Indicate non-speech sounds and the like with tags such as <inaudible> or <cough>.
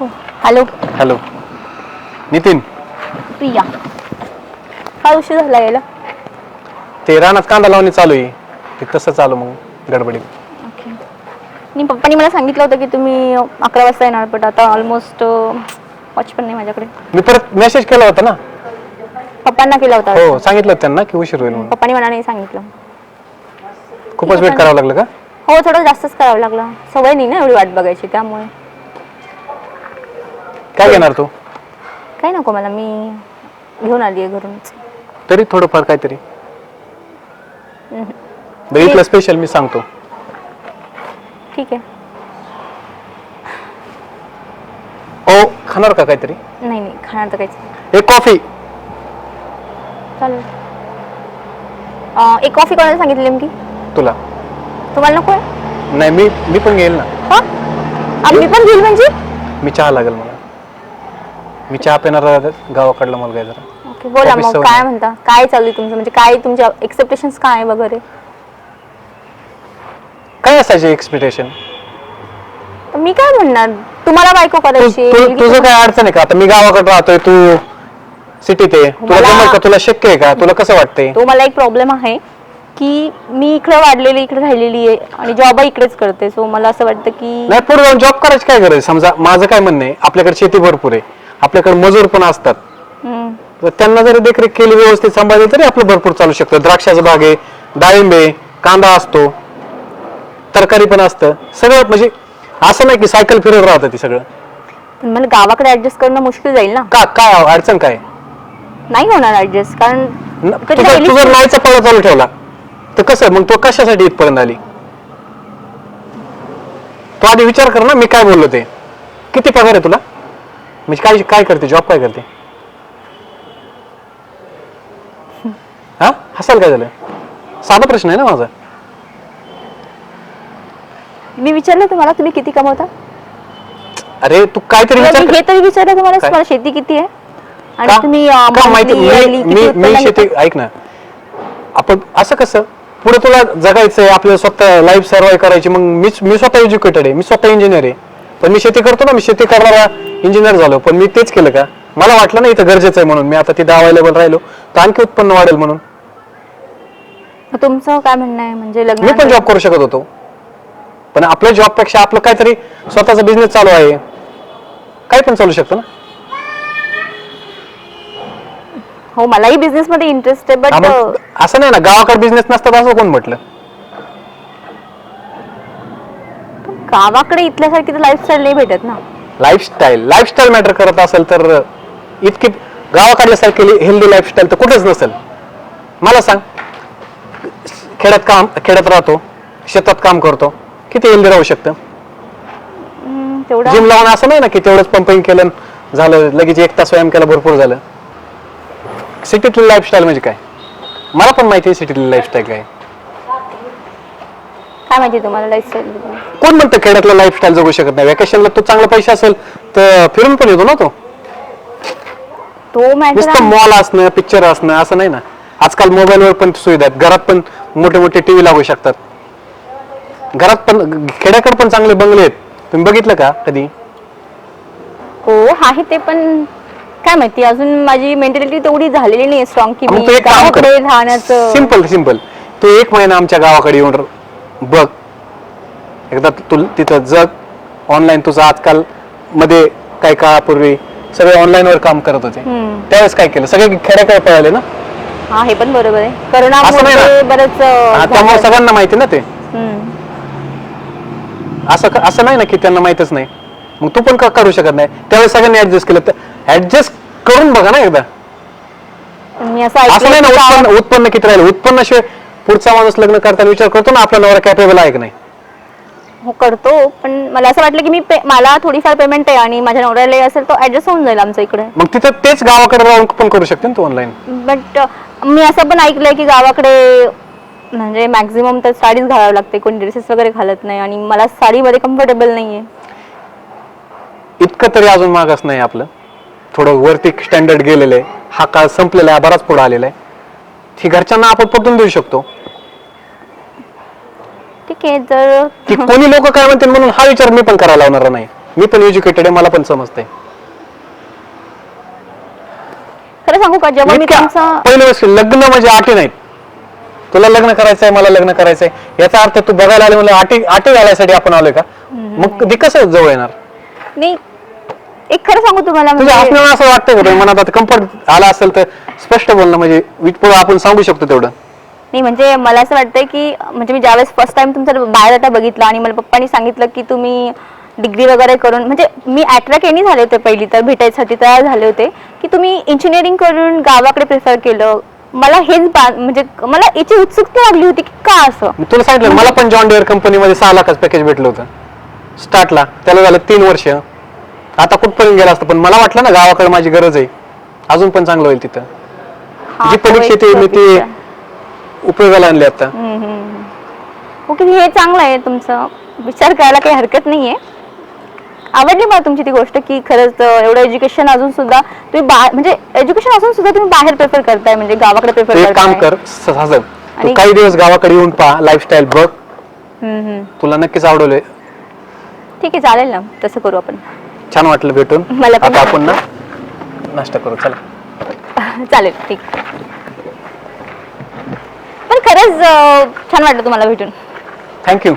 Hello. Hello. Nitin. Priya. काय उशीर झाला यायला? ते रानात कांदा लावणी चालू आहे. ते कसं चालू मग गडबडीत. ओके. आणि पप्पानी मला सांगितलं होतं की तुम्ही अकरा वाजता येणार बट आता ऑलमोस्ट वॉच पण नाही माझ्याकडे. मी परत मेसेज केला होता ना? पप्पांना केला होता. हो सांगितलं होतं त्यांना की उशीर होईल म्हणून. पप्पानी मला नाही सांगितलं. खूपच वेट करावं लागलं का? हो थोडं जास्तच करावं लागलं. सवय नाही ना एवढी वाट बघायची त्यामुळे. काय घेणार तू? काही नको मला मी घेऊन आली आहे घरूनच तरी थोडंफार काहीतरी. बघितलं स्पेशल मी सांगतो. ठीक आहे. ओ खाणार का काहीतरी? नाही नाही खाणार तर काहीच नाही. एक कॉफी चालेल. अं, एक कॉफी कोणाला सांगितली नेमकी? तुला. तुम्हाला नको आहे? नाही मी मी पण घेईल ना. हा? आणि मी पण घेईल म्हणजे? मी चहा लागेल मला. मी चहा पिणार गावाकडला मुलगा आहे जरा. ओके बोला Office मग काय. म्हणता? काय चालू आहे तुमचं? म्हणजे काय तुमचे एक्सेप्टेशन्स काय आहे वगैरे? काय असायचे एक्सपेक्टेशन तर मी काय म्हणणार? तुम्हाला बायको करायची आहे, मुलगी तुझं काय अडचण आहे का? आता मी गावाकडे राहतोय तू सिटीत आहे. तुला मला- जमल का? तुला शक्य आहे का? तुला कसं वाटतंय? तो मला एक प्रॉब्लेम आहे की मी इकडे वाढलेली इकडे राहिलेली आहे आणि जॉब इकडेच करते. सो मला असं वाटतं की नाही पुढे जाऊन जॉब करायची काय गरज समजा माझं काय म्हणणं आहे? आपल्याकडे शेती भरपूर आहे. आपल्याकडे मजूर पण असतात. तर त्यांना जरी देखरेख केली व्यवस्थित सांभाळली तरी आपलं भरपूर चालू शकतं. द्राक्षाचा बाग आहे डाळिंब आहे कांदा असतो तरकारी पण असतं. सगळं म्हणजे असं नाही की सायकल फिरत राहतं ती सगळं. पण मला गावाकडे ऍडजस्ट करणं मुश्किल जाईल ना? का काय अडचण काय? नाही होणार ऍडजस्ट कारण न- तुझा नाही. नाहीचा पळा चालू ठेवला तर कसं मग तो कशासाठी इथपर्यंत आली? तो आधी विचार कर ना मी काय बोललो ते. किती पगार आहे तुला? म्हणजे काय काय करते? जॉब काय करते? हा? हसाल काय झालं? साधा प्रश्न आहे ना माझा? मी विचारलं तुम्हाला तुम्ही किती कमवता? अरे तू काहीतरी विचार मी कर. हे तरी विचारलं तुम्हाला काय? तुम्हाला शेती किती आहे? आणि का? तुम्ही अं, का माहिती? monthly, yearly मी किती मी उत्पन्न शेती घेता? ऐक ना. आपण असं कसं? पुढे तुला जगायचंय आपल्याला स्वतः लाईफ सर्वाय करायची मग मी मी स्वतः एज्युकेटेड आहे मी स्वतः इंजिनियर आहे. पण मी शेती करतो ना मी शेती करणारा इंजिनियर झालो पण मी तेच केलं का? मला वाटलं ना इथं गरजेचं आहे म्हणून. मी आता तिथं अवेलेबल राहिलो. तर आणखी उत्पन्न वाढेल म्हणून. मग तुमचं काय म्हणणं आहे? म्हणजे मी पण जॉब करू शकत होतो. पण आपल्या जॉबपेक्षा आपलं काहीतरी स्वतःचा बिझनेस चालू आहे. काही पण चालू शकतं ना? हो मलाही बिझनेस मध्ये इंटरेस्ट आहे हा, बट मग असं नाही ना गावाकडे बिझनेस नसतात असं कोण म्हटलं? गावाकडे इथल्यासारखी तर लाईफस्टाईल नाही भेटत ना. लाईफस्टाईल लाईफस्टाईल मॅटर करत असेल तर इतकी गावाकडल्यासारखी हेल्दी लाईफस्टाईल तर कुठेच नसेल. मला सांग खेड्यात काम खेड्यात राहतो शेतात काम करतो किती हेल्दी राहू शकतं? हम्म, तेवढा जिम लावून असं नाही ना की तेवढंच पंपिंग केलं झालं लगेच एक तास व्यायाम केला भरपूर झालं. सिटीतली लाईफस्टाईल म्हणजे काय? मला पण माहिती आहे सिटीतली लाईफस्टाईल काय. काय माहिती तुम्हाला लाईफस्टाईल कोण म्हणतं खेड्यातला लाईफस्टाईल जगू शकत नाही? वेकेशनला तो चांगला पैसा असेल तर फिरून पण येतो ना तो. तो मॅटर नुसतं मॉल असणं पिक्चर असणं असं नाही ना. आजकाल मोबाईलवर पण सुविधा आहेत. घरात पण मोठे मोठे टीव्ही लागू शकतात. घरात पण खेड्याकडे पण चांगले बंगले आहेत. तुम्ही बघितलं का कधी? हो आहे ते पण. काय माहिती अजून माझी मेंटॅलिटी तेवढी झालेली नाही स्ट्रॉंग की मग मी तू एक काम कर. गावाकडे राहण्याचं. सिंपल सिंपल तू एक महिना आमच्या गावाकडे येऊन बघ. एकदा तू तिथं जग. ऑनलाईन तुझं आजकाल मध्ये काही काळापूर्वी सगळे ऑनलाईन वर काम करत होते. हम्म. त्यावेळेस काय केलं? सगळे खेड्याकडे पळाले ना? हा हे पण बरोबर आहे. असं करोनामुळे नाही ना. बरंच अं, त्यामुळे झालं. सगळ्यांना माहिती ना ते. हम्म. असं क- असं नाही ना की त्यांना माहितच नाही. मग तू पण का करू शकत नाही? त्यावेळेस सगळ्यांनी ऍडजस्ट केलं. तर ऍडजस्ट करून बघा ना एकदा. मी असं असं नाही ना उत्पन्न उत्पन्न किती राहिलं? उत्पन्नाशिवाय पुढचा माणूस लग्न करताना विचार करतो ना आपला नवरा कॅपेबल आहे की नाही? हो करतो. पण मला असं वाटलं की मी पे- मला थोडीफार पेमेंट आहे आणि माझ्या नवऱ्याला असेल तो ऍडजस्ट होऊन जाईल आमच्या इकडे. मग तिथं तेच गावाकडे राहून पण करू शकते ना तू ऑनलाईन बट मी असं पण ऐकलंय की गावाकडे म्हणजे मॅक्झिमम तर साडीच घालावं लागते. कोणी ड्रेसेस वगैरे घालत नाही आणि मला साडीमध्ये कम्फर्टेबल नाहीये. इतकं तरी अजून मागास नाही आपलं. थोडं वरती स्टँडर्ड गेलेलं आहे. हा काळ संपलेला आहे बराच पुढे आलेला आहे. ही घरच्यांना आपण पटवून देऊ शकतो. ठीक आहे जर की कोणी लोक काय म्हणतील म्हणून हा विचार मी पण करायला लावणार नाही. मी पण एज्युकेटेड आहे मला पण समजतंय. खरं सांगू का जेव्हा मी तुमचं लग्न म्हणजे अटी नाहीत. तुला लग्न करायचंय मला लग्न करायचंय. याचा अर्थ तू बघायला आले म्हणजे अटी अटी घालायसाठी आपण आलोय का? मग ते कसं जवळ येणार? नाही एक खरं सांगू तुम्हाला म्हणजे हसण्याला असं वाटतं का? मनात आता कम्फर्ट आला असेल तर स्पष्ट बोलणं म्हणजे पुढे आपण सांगू शकतो तेवढं. नाही म्हणजे मला असं वाटतंय की म्हणजे मी ज्यावेळेस फर्स्ट टाइम तुमचा बायोडाटा बघितला आणि मला पप्पानी सांगितलं की तुम्ही डिग्री वगैरे करून म्हणजे मी अट्रॅक्ट यांनी झाले होते पहिली तर भेटायसाठी तयार झाले होते की तुम्ही इंजिनिअरिंग करून गावाकडे प्रिफर केलं. मला हेच म्हणजे मला याची उत्सुकता लागली होती की का असं? तुला सांगितलं मला पण जॉन डेअर कंपनीमध्ये सहा लाखाचं पॅकेज भेटलं होतं. स्टार्टला त्याला झालं तीन वर्ष. आता कुठपर्यंत गेला असतं पण मला वाटलं ना गावाकडे माझी गरज आहे. अजून पण चांगलं होईल तिथं. जी परीक्षा ती मी ती विचार. उपयोगाला आणली आता. ओके हे चांगलं आहे तुमचं. विचार करायला काही हरकत नाहीये. आवडली मला तुमची ती गोष्ट की खरंच एवढं एज्युकेशन अजून सुद्धा तुम्ही बा- म्हणजे एज्युकेशन असून सुद्धा तुम्ही बाहेर प्रेफर करताय म्हणजे गावाकडे तू प्रेफर एक काम करताय. कर स- साजन तू आणि- काही दिवस गावाकडे येऊन पहा लाईफस्टाईल बघ. हम्म, हम्म. तुला नक्कीच आवडवले ठीक आहे चालेल ना. तसं करू आपण. छान वाटलं भेटून. मला पण आता छान आपण ना नाश्ता करू चला. <laughs> चालेल ठीक. खरंच छान वाटलं तुम्हाला भेटून. थँक्यू